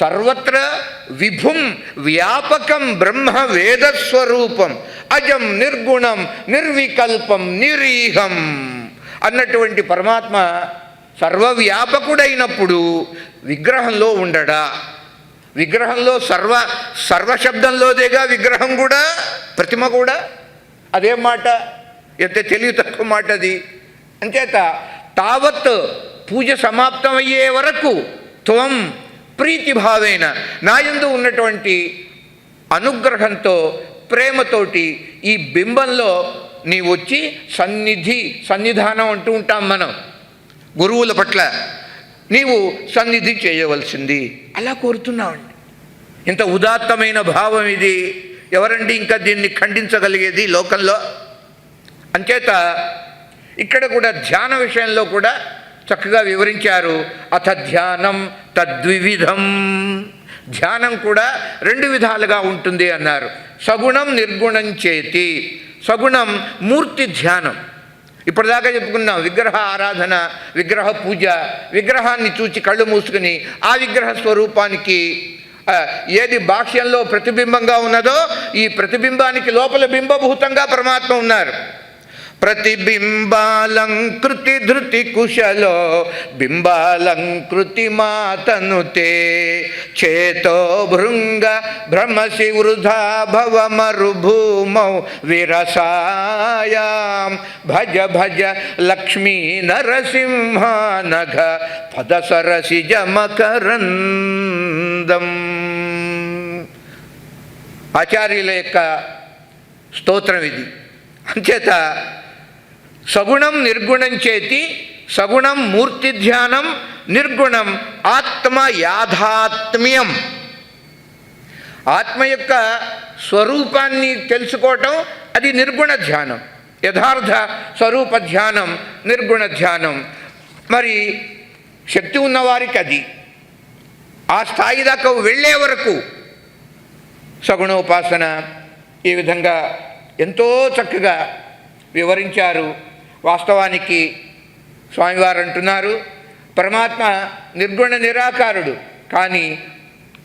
సర్వత్ర విభుం వ్యాపకం బ్రహ్మ వేదస్వరూపం. అజం నిర్గుణం నిర్వికల్పం నిరీహం. అన్నటువంటి పరమాత్మ సర్వవ్యాపకుడైనప్పుడు విగ్రహంలో ఉండడా? విగ్రహంలో సర్వ సర్వశబ్దంలోదేగా విగ్రహం కూడా ప్రతిమ కూడా? అదేం మాట ఎంత తెలివి తక్కువ మాట అది. అంచేత తావత్ పూజ సమాప్తమయ్యే వరకు త్వం ప్రీతిభావేన నాయందు ఉన్నటువంటి అనుగ్రహంతో ప్రేమతోటి ఈ బింబంలో నీ వచ్చి సన్నిధి సన్నిధానం అంటూ ఉంటాం మనం. గురువుల పట్ల నీవు సన్నిధి చేయవలసింది. అలా కోరుతున్నామండి ఇంత ఉదాత్తమైన భావం ఇది. ఎవరండి ఇంకా దీన్ని ఖండించగలిగేది లోకంలో? అంచేత ఇక్కడ కూడా ధ్యాన విషయంలో కూడా చక్కగా వివరించారు. అథ ధ్యానం తద్వివిధం. ధ్యానం కూడా రెండు విధాలుగా ఉంటుంది అన్నారు. సగుణం నిర్గుణం చేతి. సగుణం మూర్తి ధ్యానం. ఇప్పటిదాకా చెప్పుకున్నాం విగ్రహ ఆరాధన విగ్రహ పూజ విగ్రహాన్ని చూచి కళ్ళు మూసుకుని ఆ విగ్రహ స్వరూపానికి ఏది బాక్ష్యంలో ప్రతిబింబంగా ఉన్నదో ఈ ప్రతిబింబానికి లోపల బింబభూతంగా పరమాత్మ ఉన్నారు. ప్రతిబింబాలంకృతి ధృతి కుశలో బింబాలంకృతి మాతనుతే చేతో భృంగ భ్రమసి వృధా భవ మరుభూమౌ విరసాయాం భజ భజ లక్ష్మీ నరసింహానఘ పద సరసి జమకరందం. ఆచార్యుల యొక్క స్తోత్రం ఇది. అంచేత సగుణం నిర్గుణం చేతి సగుణం మూర్తి ధ్యానం నిర్గుణం ఆత్మ యాథాత్మ్యం ఆత్మ యొక్క స్వరూపాన్ని తెలుసుకోవటం అది నిర్గుణ ధ్యానం. యథార్థ స్వరూప ధ్యానం నిర్గుణ ధ్యానం. మరి శక్తి ఉన్నవారికి అది. ఆ స్థాయి దాకా వెళ్ళే వరకు సగుణోపాసన ఈ విధంగా ఎంతో చక్కగా వివరించారు. వాస్తవానికి స్వామివారు అంటున్నారు పరమాత్మ నిర్గుణ నిరాకారుడు కానీ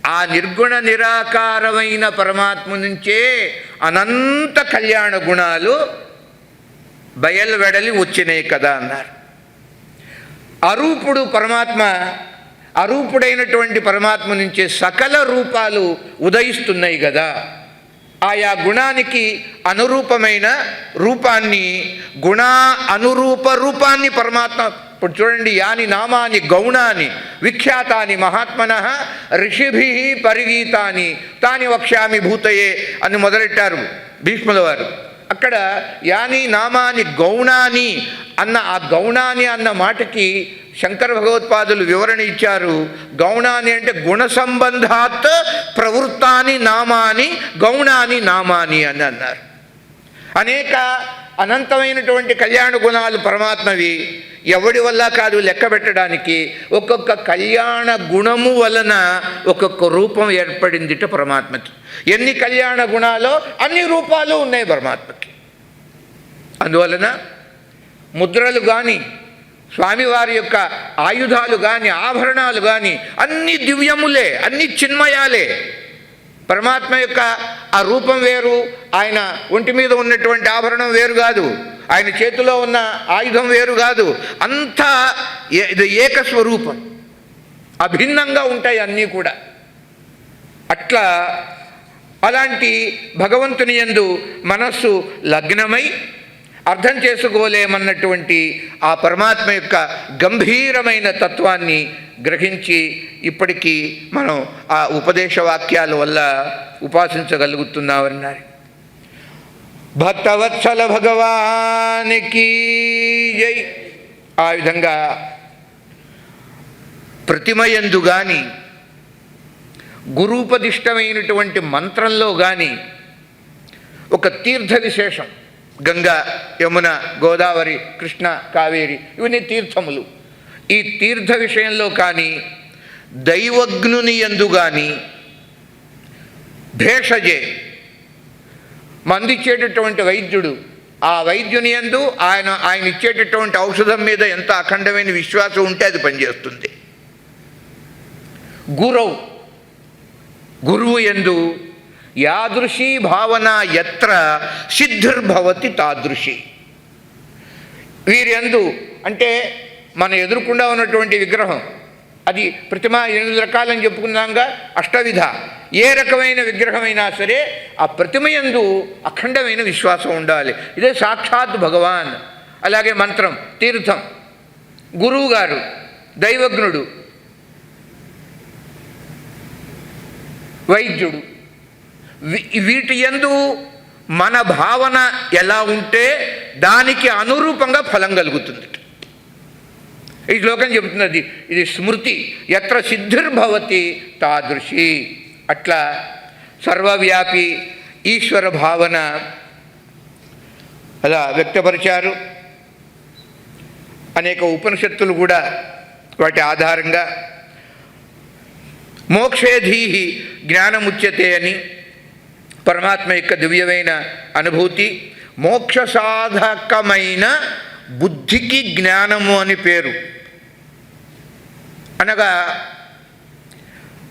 ఆ నిర్గుణ నిరాకారమైన పరమాత్మ నుంచే అనంత కళ్యాణ గుణాలు బయలు వెడలి వచ్చినాయి కదా అన్నారు. అరూపుడు పరమాత్మ అరూపుడైనటువంటి పరమాత్మ నుంచే సకల రూపాలు ఉదయిస్తున్నాయి కదా. ఆయా గుణానికి అనురూపమైన రూపాన్ని గుణ అనురూప రూపాన్ని పరమాత్మ ఇప్పుడు చూడండి యాని నామాని గౌణాన్ని విఖ్యాతాని మహాత్మన ఋషిభి పరిగీతాని తాని వక్ష్యామి భూతయే అని మొదలెట్టారు భీష్ముల వారు. అక్కడ యాని నామాని గౌణాని అన్న ఆ గౌణాని అన్న మాటకి శంకర భగవత్పాదులు వివరణ ఇచ్చారు. గౌణాని అంటే గుణ సంబంధాత్ ప్రవృత్తాని నామాని గౌణాని నామాని అని అన్నారు. అనేక అనంతమైనటువంటి కళ్యాణ గుణాలు పరమాత్మవి. ఎవడి వల్ల కాదు లెక్క పెట్టడానికి. ఒక్కొక్క కళ్యాణ గుణము వలన ఒక్కొక్క రూపం ఏర్పడిందిట పరమాత్మకి. ఎన్ని కళ్యాణ గుణాలో అన్ని రూపాలు ఉన్నాయి పరమాత్మకి. అందువలన ముద్రలు కానీ స్వామివారి యొక్క ఆయుధాలు కానీ ఆభరణాలు కానీ అన్ని దివ్యములే అన్ని చిన్మయాలే. పరమాత్మ యొక్క ఆ రూపం వేరు ఆయన ఒంటి మీద ఉన్నటువంటి ఆభరణం వేరు కాదు. ఆయన చేతిలో ఉన్న ఆయుధం వేరు కాదు. అంతా ఇది ఏకస్వరూపం. అభిన్నంగా ఉంటాయి అన్నీ కూడా. అట్లా అలాంటి భగవంతుని యందు మనస్సు లగ్నమై అర్థం చేసుకోలేమన్నటువంటి ఆ పరమాత్మ యొక్క గంభీరమైన తత్వాన్ని గ్రహించి ఇప్పటికీ మనం ఆ ఉపదేశ వాక్యాల వల్ల ఉపాసించగలుగుతున్నామన్నారు. భక్తవత్సల భగవానికి జై. ఆ విధంగా ప్రతిమయందు కానీ గురూపదిష్టమైనటువంటి మంత్రంలో కానీ ఒక తీర్థ విశేషం గంగా యమున గోదావరి కృష్ణ కావేరి ఇవన్నీ తీర్థములు. ఈ తీర్థ విషయంలో కానీ దైవజ్ఞుని యందు కానీ భేషజే మందిచ్చేటటువంటి వైద్యుడు. ఆ వైద్యుని యందు ఆయన ఆయన ఇచ్చేటటువంటి ఔషధం మీద ఎంత అఖండమైన విశ్వాసం ఉంటే అది పనిచేస్తుంది. గురవు గురువు ఎందు యాదృశీ భావన ఎత్ర సిద్ధిర్భవతి తాదృశి. వీరి ఎందు అంటే మన ఎదుర్కొండా ఉన్నటువంటి విగ్రహం అది ప్రతిమ ఎనిమిది రకాలని చెప్పుకున్నాంగా అష్టవిధ. ఏ రకమైన విగ్రహమైనా సరే ఆ ప్రతిమయందు అఖండమైన విశ్వాసం ఉండాలి. ఇదే సాక్షాత్ భగవాన్. అలాగే మంత్రం తీర్థం. గురువు గారు దైవజ్ఞుడు వైద్యుడు. వీ- వీటి యందు మన భావన ఎలా ఉంటే దానికి అనురూపంగా ఫలం కలుగుతుంది. ఈ శ్లోకం చెబుతున్నది ఇది స్మృతి ఎత్ర సిద్ధిర్భవతి తాదృశి. అట్లా సర్వవ్యాపి ఈశ్వర భావన అలా వ్యక్తపరిచారు. అనేక ఉపనిషత్తులు కూడా వాటి ఆధారంగా మోక్షేధీహి జ్ఞానముచ్యతే అని పరమాత్మ యొక్క దివ్యమైన అనుభూతి మోక్ష సాధకమైన బుద్ధికి జ్ఞానము అని పేరు. అనగా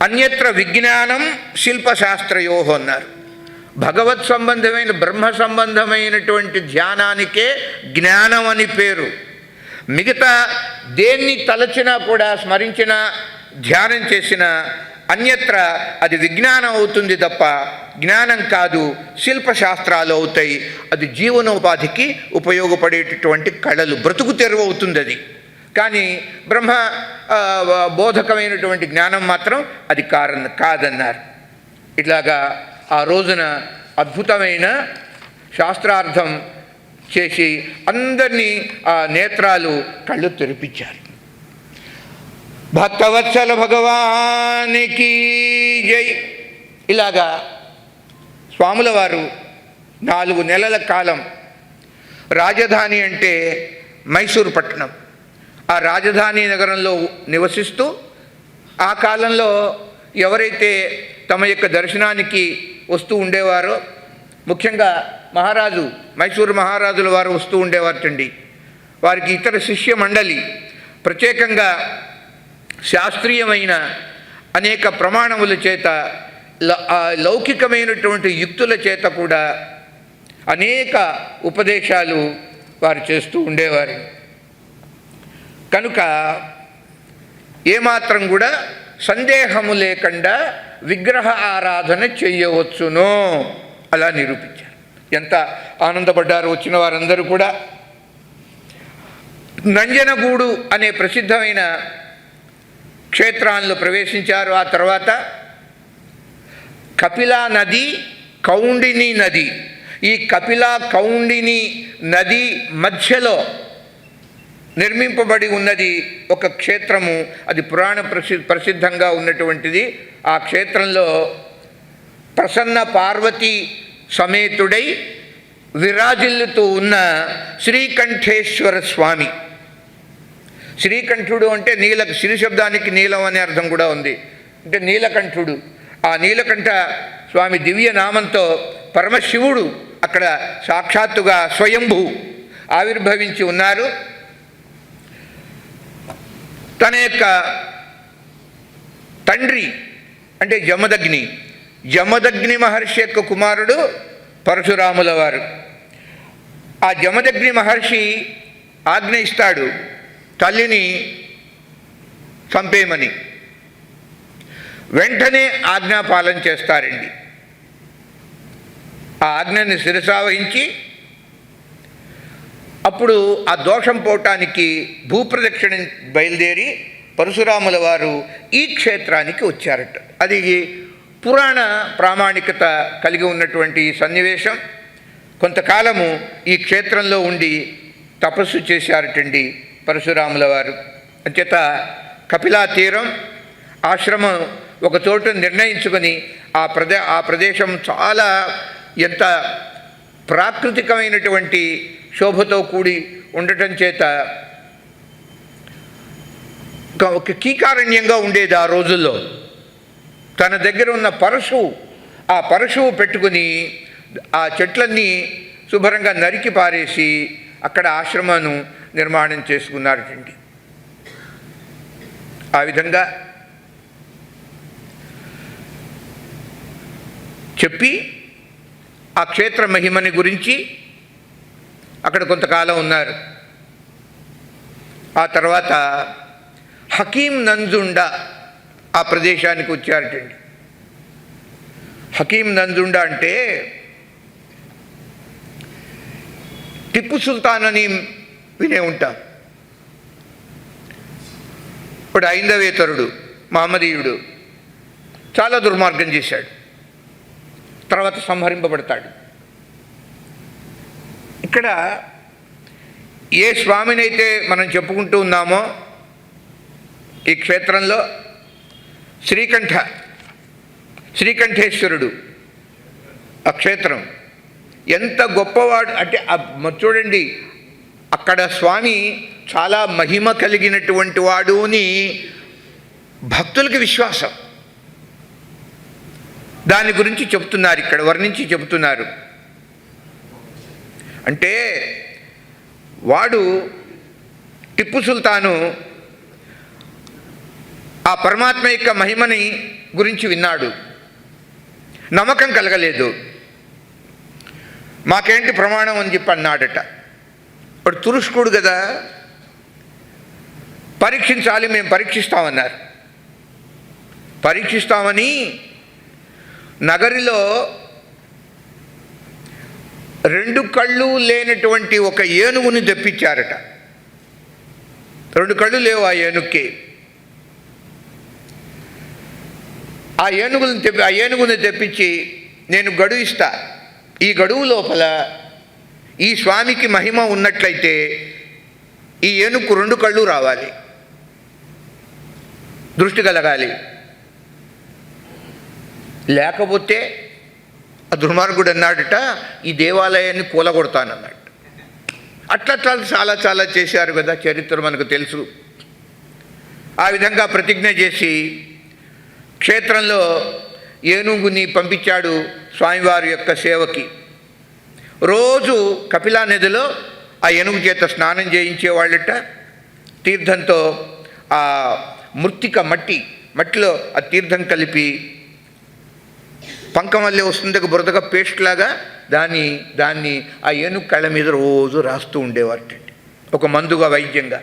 అన్యత్ర విజ్ఞానం శిల్పశాస్త్రయో అన్నారు. భగవత్ సంబంధమైన బ్రహ్మ సంబంధమైనటువంటి ధ్యానానికే జ్ఞానం అని పేరు. మిగతా దేన్ని తలచినా కూడా స్మరించినా ధ్యానం చేసినా అన్యత్ర అది విజ్ఞానం అవుతుంది తప్ప జ్ఞానం కాదు శిల్పశాస్త్రాలు అవుతాయి. అది జీవనోపాధికి ఉపయోగపడేటటువంటి కళలు. బ్రతుకు తెరువు అవుతుంది అది. కానీ బ్రహ్మ బోధకమైనటువంటి జ్ఞానం మాత్రం అది కారన్ కాదన్నారు. ఇట్లాగా ఆ రోజున అద్భుతమైన శాస్త్రార్థం చేసి అందరినీ ఆ నేత్రాలు కళ్ళు తెరిపించారు. భక్తవత్సల భగవానికి జై. ఇలాగా స్వాముల వారు నాలుగు నెలల కాలం రాజధాని అంటే మైసూరు పట్టణం. ఆ రాజధాని నగరంలో నివసిస్తూ ఆ కాలంలో ఎవరైతే తమ యొక్క దర్శనానికి వస్తూ ఉండేవారో ముఖ్యంగా మహారాజు మైసూరు మహారాజుల వారు వస్తూ ఉండేవారటండి. వారికి ఇతర శిష్య మండలి ప్రత్యేకంగా శాస్త్రీయమైన అనేక ప్రమాణముల చేత ల- లౌకికమైనటువంటి యుక్తుల చేత కూడా అనేక ఉపదేశాలు వారు చేస్తూ ఉండేవారు. కనుక ఏమాత్రం కూడా సందేహము లేకుండా విగ్రహ ఆరాధన చేయవచ్చును అలా నిరూపించారు. ఎంత ఆనందపడ్డారు వచ్చిన వారందరూ కూడా. నంజనగూడు అనే ప్రసిద్ధమైన క్షేత్రాల్లో ప్రవేశించారు. ఆ తర్వాత కపిలా నది కౌండిని నది. ఈ కపిలా కౌండిని నది మధ్యలో నిర్మింపబడి ఉన్నది ఒక క్షేత్రము. అది పురాణ ప్రసి ప్రసిద్ధంగా ఉన్నటువంటిది. ఆ క్షేత్రంలో ప్రసన్న పార్వతి సమేతుడై విరాజిల్లుతూ ఉన్న శ్రీకంఠేశ్వర స్వామి శ్రీకంఠుడు అంటే నీల శ్రీ శబ్దానికి నీలం అనే అర్థం కూడా ఉంది. అంటే నీలకంఠుడు. ఆ నీలకంఠ స్వామి దివ్య నామంతో పరమశివుడు అక్కడ సాక్షాత్తుగా స్వయంభు ఆవిర్భవించి ఉన్నారు. తన యొక్క తండ్రి అంటే జమదగ్ని జమదగ్ని మహర్షి యొక్క కుమారుడు పరశురాముల వారు. ఆ జమదగ్ని మహర్షి ఆజ్ఞ ఇస్తాడు. తల్లిని చంపేయమని. వెంటనే ఆజ్ఞాపాలన చేస్తారండి. ఆ ఆజ్ఞని శిరసావహించి అప్పుడు ఆ దోషం పోవటానికి భూప్రదక్షిణ బయలుదేరి పరశురాముల వారు ఈ క్షేత్రానికి వచ్చారట. అది పురాణ ప్రామాణికత కలిగి ఉన్నటువంటి సన్నివేశం. కొంతకాలము ఈ క్షేత్రంలో ఉండి తపస్సు చేశారటండి. పరశురాముల వారు. అంచేత కపిలా తీరం ఆశ్రమం ఒక చోటు నిర్ణయించుకొని ఆ ప్రదే ఆ ప్రదేశం చాలా ఎంత ప్రాకృతికమైనటువంటి శోభతో కూడి ఉండటం చేత ఒక- కీకారణ్యంగా ఉండేది ఆ రోజుల్లో. తన దగ్గర ఉన్న పరశువు ఆ పరశువు పెట్టుకుని ఆ చెట్లన్నీ శుభ్రంగా నరికి పారేసి అక్కడ ఆశ్రమాను నిర్మాణం చేసుకున్నారటండి ఆ విధంగా చెప్పి ఆ క్షేత్ర మహిమని గురించి అక్కడ కొంతకాలం ఉన్నారు. ఆ తర్వాత హకీం నంజుండ ఆ ప్రదేశానికి వచ్చారటండి హకీం నంజుండ అంటే టిప్పు సుల్తాన్ అని వినే ఉంటాం. ఇప్పుడు ఐందవేతరుడు మహమ్మదీయుడు చాలా దుర్మార్గం చేశాడు. తర్వాత సంహరింపబడతాడు. ఇక్కడ ఏ స్వామినైతే మనం చెప్పుకుంటూ ఉన్నామో ఈ క్షేత్రంలో శ్రీకంఠ శ్రీకంఠేశ్వరుడు ఆ క్షేత్రం. ఎంత గొప్పవాడు అంటే చూడండి అక్కడ స్వామి చాలా మహిమ కలిగినటువంటి వాడు అని భక్తులకి విశ్వాసం. దాని గురించి చెప్తున్నారు ఇక్కడ వర్ణించి చెబుతున్నారు అంటే వాడు టిప్పు సుల్తాను ఆ పరమాత్మ యొక్క మహిమని గురించి విన్నాడు. నమ్మకం కలగలేదు. మాకేంటి ప్రమాణం అని చెప్పి అన్నాడట ఇప్పుడు తురుష్కుడు కదా పరీక్షించాలి మేము పరీక్షిస్తామన్నారు. పరీక్షిస్తామని నగరిలో రెండు కళ్ళు లేనటువంటి ఒక ఏనుగుని తెప్పించారట. రెండు కళ్ళు లేవు ఆ ఏనుగుకి. ఆ ఏనుగుని తెప్పి ఆ ఏనుగుని తెప్పించి నేను గడువు ఇస్తా ఈ గడువు లోపల ఈ స్వామికి మహిమ ఉన్నట్లయితే ఈ ఏనుకు రెండు కళ్ళు రావాలి. దృష్టి కలగాలి. లేకపోతే ఆ దుర్మార్గుడు అన్నాడట ఈ దేవాలయాన్ని కూలగొడతానన్నాడు. అట్లట్లా చాలా చాలా చేశారు కదా చరిత్ర మనకు తెలుసు. ఆ విధంగా ప్రతిజ్ఞ చేసి క్షేత్రంలో ఏనుగుని పంపించాడు స్వామివారి యొక్క సేవకి. రోజు కపిలా నదిలో ఆ ఏనుగు చేత స్నానం చేయించేవాళ్ళట తీర్థంతో ఆ మృత్తిక మట్టి మట్టిలో ఆ తీర్థం కలిపి పంకం వల్లే వస్తుంది బురదగా పేస్ట్ లాగా దాన్ని దాన్ని ఆ ఏనుగు కళ్ళ మీద రోజు రాస్తూ ఉండేవారటండి ఒక మందుగా వైద్యంగా.